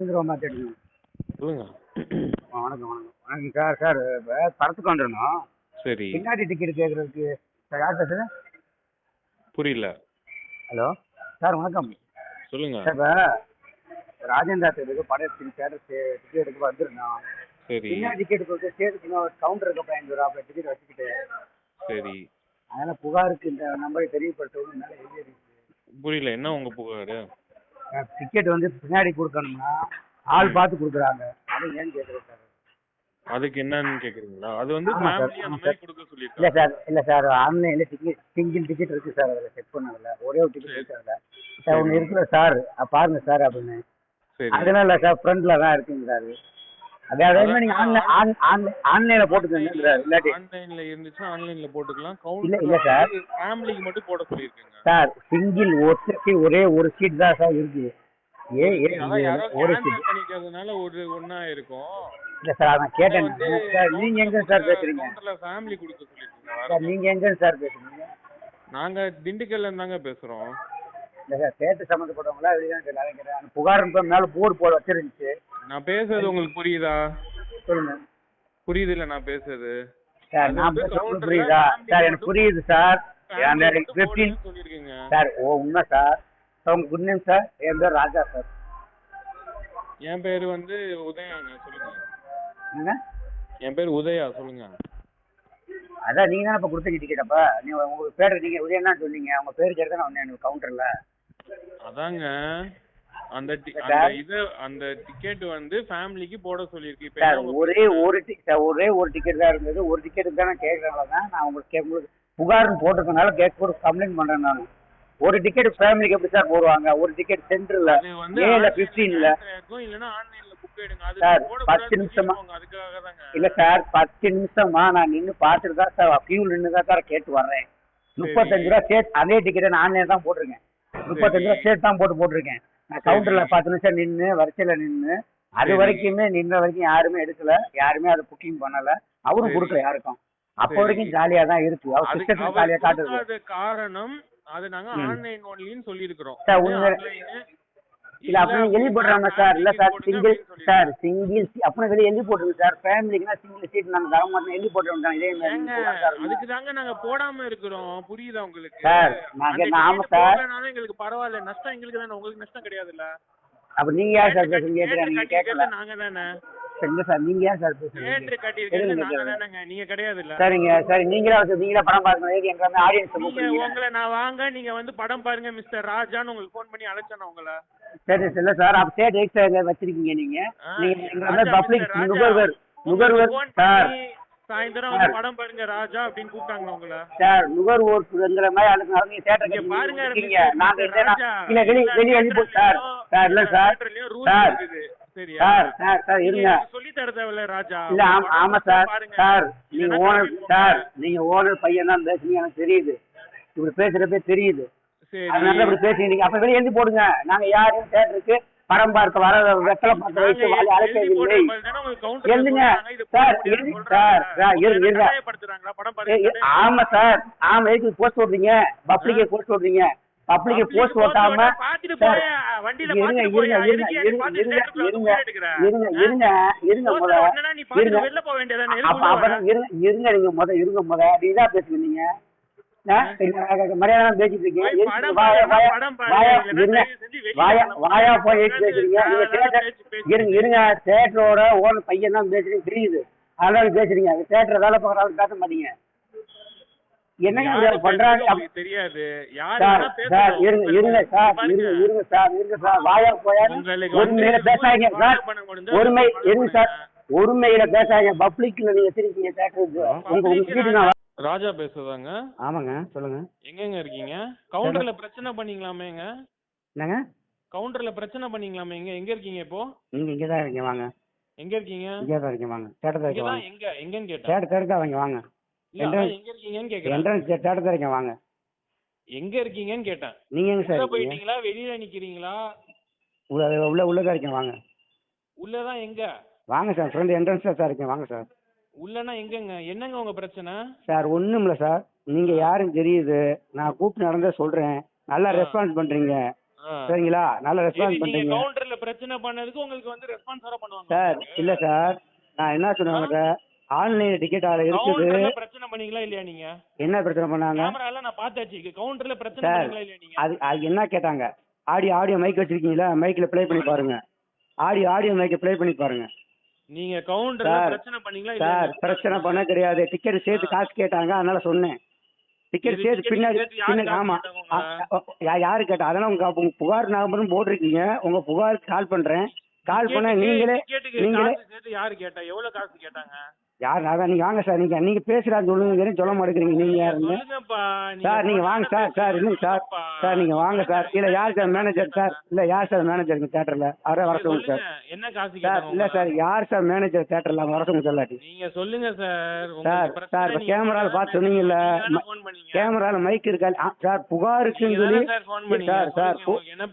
தேடுங்க சொல்லுங்க. வணக்கம் வணக்கம். வணக்கம் சார் சார் இப்போ படத்துக்கு வந்துருந்தோம். சரி. பின்னாடி டிக்கெட் கேட்குறதுக்கு சார் யார் பேசுறது புரியல. ஹலோ சார் வணக்கம். சொல்லுங்க. சார் இப்போ ராஜேந்திரா தேட்டருக்கு படம் தேட்டர் டிக்கெட்டுக்கு வந்திருந்தோம். சரி. பின்னாடி டிக்கெட் கொடுத்து ஸ்டேஜுக்கு கவுண்டர் இருக்க பதினஞ்சு ரூபா அப்போ டிக்கெட் வச்சுக்கிட்டு. சரி. அதனால் புகாருக்கு இந்த நம்பரை தெரியப்படுத்தவும் என்னால் எழுதி புரியல. என்ன உங்க புகாரு? டிக்கெட் வந்து பின்னாடி கொடுக்கணும்னா ஆள் பார்த்து கொடுக்குறாங்க. அது ஏன்னு கேட்குறேன் சார்? அதுக்கு என்னன்னு கேக்குறீங்களா அது வந்து ஃபேமிலி அந்த மாதிரி இல்லை சார் இல்லை சார் ஆன்லைனில் டிக்கெட் சிங்கிள் டிக்கெட் இருக்குது சார் அதில் செக் பண்ணதில்ல ஒரே ஒரு டிக்கெட் இருக்கு அதில். சார் ஒன்று இருக்குல்ல சார் பாருங்க சார் அப்படின்னு. அதெல்லாம் இல்லை சார் ஃப்ரண்ட்ல தான் இருக்குங்கிறாரு ஆன்லைனில் போட்டுக்கோங்கிறாரு இல்லாட்டி ஆன்லைன்ல இருந்துச்சுன்னா ஆன்லைன்ல போட்டுக்கலாம். இல்ல, இல்ல சார். ஃபேமிலிக்கு மட்டும் போட சொல்லியிருக்கேங்க. சார் சிங்கிள் ஒரு ஒரே ஒரு சீட் தான் சார் இருக்கு ஏ ஏ ஒரு சீட் பண்ணிக்கிறதுனால ஒரு ஒண்ணா இருக்கும். இல்லை சார் நான் கேட்டேன். சார் நீங்கள் எங்கே சார் பேசுறீங்க? கவுண்டர்ல ஃபேமிலி கொடுக்க சார் நீங்கள் எங்கே சார் பேசுறீங்க? நாங்க திண்டுக்கல்ல இருந்தாங்க பேசுறோம். இல்லை தேட்டர் சம்மந்தப்பட்டவங்களா எல்லாரும் கேட்டேன் புகார் மேலே போர்டு போட வச்சிருந்துச்சு. நான் பேசுறது உங்களுக்கு புரியுதா? சொல்லுங்க. புரியுது இல்ல நான் பேசுறது. சார் நான் பேசுறது புரியுதா? சார் எனக்கு புரியுது சார். அந்த சார் ஓ உண்மை சார். உங்க குட் நேம் சார். என் பேர் ராஜா சார். என் பேரு வந்து உதயாங்க சொல்லுங்க. என்னங்க? என் பேர் உதயா சொல்லுங்க. அதான் நீங்க தானே இப்போ கொடுத்தீங்க டிக்கெட் அப்போ. நீங்க உங்க பேர் நீங்க உதயன்னா சொன்னீங்க. உங்க பேர் கேட்டு தான் வந்தேன் எனக்கு கவுண்டர்ல அதாங்க. அந்த இது அந்த டிக்கெட் வந்து ஃபேமிலிக்கு போட சொல்லியிருக்கு. இப்ப ஒரே ஒரு டி சார் ஒரே ஒரு டிக்கெட் தான் இருந்தது. ஒரு டிக்கெட்டுக்கு தான் நான் தான் நான் உங்களுக்கு உங்களுக்கு புகார்னு போட்டிருக்கனால கேட்க கூட கம்ப்ளைண்ட் பண்றேன் நான். ஒரு டிக்கெட் ஃபேமிலிக்கு எப்படி சார் போடுவாங்க? ஒரு டிக்கெட் சென்டர்ல அது வந்து ஏல online ல ஃபிஃப்டீன்ல cancel ஆயிருக்கும், இல்லைன்னா ஆன்லைன்ல புக் எடுங்க. சார், போட பத்து கூடாதுன்னு நிமிஷமா- இல்ல சார் பத்து நிமிஷமா நான் நின்று பார்த்துட்டு தான் சார் கியூ நின்று தான் சார் கேட்டு வர்றேன். முப்பத்தஞ்சு ரூபா சேர்த்து அதே டிக்கெட்டை நான் ஆன்லைன் தான் போட்டிருக்கேன். முப்பத்தஞ்சு ரூபா சேர்த்து தான் போட்டு போட்டிருக்கேன். நான் கவுண்டர்ல பத்து நிமிஷம் நின்று வரிசையில நின்று அது. வரைக்குமே நின்ற வரைக்கும் யாருமே எடுக்கல. யாருமே அதை புக்கிங் பண்ணல. அவரும். கொடுக்கல யாருக்கும். அப்போ. வரைக்கும் ஜாலியா தான் இருக்கு. அவர் சிஸ்டத்துல ஜாலியா கொடுக்காத காரணம் அது நாங்க. ஆன்லைன் ஒன்லின்னு உங்க- online, இல்ல அப்படின்னு எழுதி போடுறாங்க சார். இல்ல சார் சிங்கிள் சார் சிங்கிள் அப்படின்னு சொல்லி எழுதி போட்டுருக்கு சார். ஃபேமிலிக்குனா சிங்கிள் சீட் நாங்க தர மாட்டோம். எழுதி போட்டுருக்கோம் இதே மாதிரி அதுக்கு தாங்க நாங்க போடாம இருக்கிறோம். புரியுதா உங்களுக்கு? சார், நாங்க நாம சார். எங்களுக்கு பரவாயில்ல. நஷ்டம் எங்களுக்கு தானே. உங்களுக்கு நஷ்டம் கிடையாதுல்ல? அப்ப நீங்க யார் சார் நீங்க கேட்கல நாங்க தானே. சரிங்க சார்? நீங்க ஏன் சார் பேசுறீங்க நாங்க நீங்க கிடையாதுல்ல. சரிங்க சரி. நீங்களே வந்து நீங்களே படம் பார்க்கணும் எங்க வந்து ஆடியன்ஸ் நீங்க உங்களை நான் வாங்க நீங்க வந்து படம் பாருங்க மிஸ்டர் ராஜான்னு உங்களுக்கு ஃபோன் பண்ணி அழைச்சேன் உங்களை. சரி இல்ல சார். அப்ப ஸ்டேட் எங்க வச்சிருக்கீங்க நீங்க? நீங்க எங்க வந்து பப்ளிக். நுகர்வர் நுகர்வர் சார். சாயந்தரம் வந்து படம் பாருங்க ராஜா அப்படின்னு கூப்பிட்டாங்க உங்களை? சார் நுகர்வோர்ங்கிற மாதிரி அவங்க இங்க பாருங்க நாங்க இல்ல இல்ல வெளிய வெளிய சார் சார் இல்ல சார். சார். சரியா? சார் சார் இருங்க. தர தேவையில்ல ராஜா. இல்ல ஆமா சார். சார் நீங்க ஓனர் சார். நீங்க ஓனர் பையன் தான் பேசுறீங்க எனக்கு தெரியுது. இப்படி பேசுறப்பே தெரியுது. அதனால இப்படி பேசுறீங்க அப்ப வெளிய எழுதி போடுங்க. நாங்க யாரையும் தேட்டருக்கு? படம் பார்க்க வர வெத்தலை பார்க்க வைத்து வாழை அழைக்கவில்லை எழுதுங்க. சார். சார், சார், இருங்க, இருங்க. ஆமா சார். ஆமா எதுக்கு போஸ்ட் ஓட்டுறீங்க பப்ளிக்கே போஸ்ட் ஓட்டுறீங்க பப்ளிக்கே போஸ்ட் ஓட்டாம இருங்க இருங்க இருங்க இருங்க இருங்க இருங்க? இருங்க இருங்க முத இருங்க. அப்புறம்? இருங்க இருங்க நீங்க முத இருங்க முத நீதான் பேசுங்க நீங்க மரியாதை பேசிட்டு இருக்கீங்க தேட்டரோட ஓனர் பையன் தான் பேசுறீங்க தெரியுது. அதனால பேசுறீங்க. தேட்டர் வேலை பார்க்கறாங்க பேச மாட்டீங்க. என்னங்க பண்றாங்க? தெரியாது. யாரு சார். இருங்க இருங்க சார். இருங்க இருங்க சார் இருங்க சார். வாயா போயா. ஒருமையில பேசாதீங்க. சார் ஒருமை இருங்க சார். ஒருமையில பேசாதீங்க. பப்ளிக்ல நீங்க வச்சிருக்கீங்க தேட்டருக்கு உங்க நான் ராஜா பேசுதாங்க. ஆமாங்க சொல்லுங்க. எங்கெங்க இருக்கீங்க? கவுண்டர்ல பிரச்சனை பண்ணீங்களாமேங்க என்னங்க? கவுண்டர்ல பிரச்சனை பண்ணீங்களாமேங்க எங்க இருக்கீங்க இப்போ? நீங்க இங்கே தான் இருக்கீங்க வாங்க. எங்க இருக்கீங்க? இங்கே தான் இருக்கீங்க வாங்க. தேட்டர் தான் இருக்கீங்க எங்க எங்கன்னு கேட்டேன். தேட்டர் தேட்டர் தான் வாங்க வாங்க. என்ட்ரன்ஸ் தேட்டர் தான் இருக்கீங்க வாங்க. எங்க இருக்கீங்கன்னு கேட்டேன். நீங்க எங்க சார் போயிட்டீங்களா? வெளியில நிக்கிறீங்களா? உள்ள உள்ள உள்ள தான் இருக்கீங்க வாங்க. உள்ளதான் எங்க? வாங்க சார் ஃப்ரெண்ட் என்ட்ரன்ஸ் தான் இருக்கீங்க வாங்க சார் உள்ளனா எங்கங்க? என்னங்க உங்க பிரச்சனை? சார் ஒன்றும் இல்லை சார் நீங்கள் யாரும் தெரியுது. நான் கூப்பிட்டு நடந்தே சொல்கிறேன் நல்லா. ரெஸ்பான்ஸ். ஆ. சரிங்களா? நல்ல சரி, ரெஸ்பான்ஸ் நீங்க பண்றீங்க. கவுண்டர்ல பிரச்சனை பண்ணதுக்கு உங்களுக்கு வந்து ரெஸ்பான்ஸ் வர பண்ணுவாங்க. சார் இல்ல சார் நான் என்ன சொன்னேன் சார் ஆன்லைன் டிக்கெட் அதில் இருக்குது பிரச்சனை பண்ணீங்களா இல்லையா நீங்க? என்ன பிரச்சனை பண்ணாங்க? கேமரால நான் பார்த்தாச்சு. கவுண்டர்ல பிரச்சனை பண்ணீங்களா இல்லையா நீங்க? அது அது என்ன கேட்டாங்க? ஆடியோ ஆடியோ மைக் வச்சிருக்கீங்களா? மைக்கில் ப்ளே பண்ணி பாருங்க. ஆடியோ ஆடியோ மைக்கை ப்ளே பண்ணி பாருங்க. நீங்க கவுண்டர்ல பிரச்சனை பண்ணீங்களா சார் பிரச்சனை பண்ண கிடையாது. டிக்கெட் சேர்த்து காசு கேட்டாங்க. அதனால சொன்னேன். டிக்கெட் சேர்த்து பின்னாடி பின்னாடி ஆமா. யாரு கேட்டா அதெல்லாம் உங்க புகார் நம்பரும் போட்டிருக்கீங்க. உங்க புகாருக்கு கால் பண்றேன். கால் பண்ண நீங்களே நீங்களே யாரு கேட்டா? எவ்வளவு காசு கேட்டாங்க? யார் அதான் நீங்க வாங்க சார். நீங்க நீங்க பேசுறான்னு சொல்லுங்க சொல்ல மாட்டேங்கிறீங்க. நீங்க சொல்லுங்கப்பா சார் நீங்க வாங்க சார் சார் இல்லைங்க சார். சார் நீங்க வாங்க சார். இல்ல யார் சார் மேனேஜர் சார்? இல்ல யார் சார் மேனேஜர் தியேட்டர்ல அவரே வர சொல்லுங்க சார். என்ன காசு சார் இல்ல சார் யார் சார் மேனேஜர் தியேட்டர்ல வர சொல்லுங்க சார் இல்லாட்டி நீங்க சொல்லுங்க சார். சார், சார், இப்ப கேமரால பார்த்து சொன்னீங்கல்ல, கேமரால மைக் இருக்கா? சார் புகாருக்குன்னு சொல்லி சார் சார்?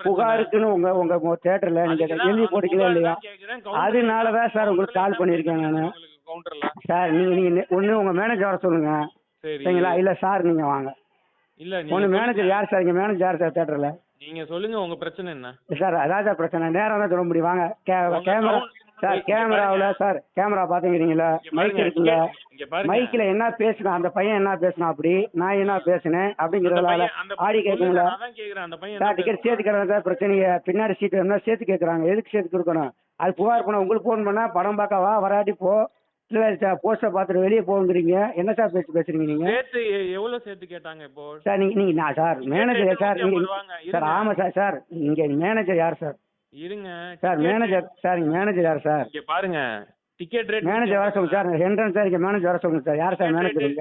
புகாருக்குன்னு உங்க உங்க தியேட்டர்ல நீங்க எழுதி புகார் இல்லையா? அதனாலதான் சார் உங்களுக்கு கால் பண்ணியிருக்கேன் நானு. கவுண்டர்ல சார் நீங்க நீங்க ஒண்ணு உங்க மேனேஜர் வர சொல்லுங்க. சரி. சரிங்களா? இல்ல சார் நீங்க வாங்க. இல்ல ஒண்ணு நீங்க மேனேஜர் யார் சார்? இங்க மேனேஜர் யார் சார் தியேட்டர்ல நீங்க சொல்லுங்க உங்க பிரச்சனை என்ன? சார் அதான் சார் பிரச்சனை. நேரம் தான் சொல்ல முடியும். வாங்க. கே- உங்க கேமரா sound- சார் இங்க கேமராவில். சார் கேமரா பாத்துக்கிறீங்களா? இங்க மைக் பாருங்க, இருக்குல்ல? இங்க பாருங்க. மைக்ல என்ன பேசினா அந்த பையன் என்ன பேசினா அப்படி நான் என்ன பேசினேன் அந்த அப்படிங்கறதுனால பையன் அந்த ஆடி கேட்குங்களா நான் தான் கேக்குறேன் அந்த பையன் சார் என்ன டிக்கெட் பேசுறான்? சேர்த்துக்கிறதா சார் பிரச்சனைங்க பின்னாடி சீட் வேணும்னா சேர்த்து கேட்குறாங்க. எதுக்கு சேர்த்து கொடுக்கணும்? அது புகார் பண்ண உங்களுக்கு ஃபோன் பண்ணா படம் பார்க்க வா வராட்டி போ. இல்லை சார் போஸ்டர் பார்த்துட்டு வெளியே போங்கிறீங்க. என்ன சார் பேசி பேசுறீங்க நீங்க? சேர்த்து எவ்வளவு சேர்த்து கேட்டாங்க இப்போ? சார் நீங்க நீங்க நான் சார் மேனேஜர் சார் சார். ஆமா சார் சார் நீங்க மேனேஜர் யார் சார் இருங்க. சார் மேனேஜர் சார் மேனேஜர் யார் சார் இங்க பாருங்க. டிக்கெட் ரேட் மேனேஜர் வர சொல்லுங்க சார் ஹெண்ட்ரன் சார் இங்க மேனேஜர் வர சொல்லுங்க சார் யார் சார் மேனேஜர்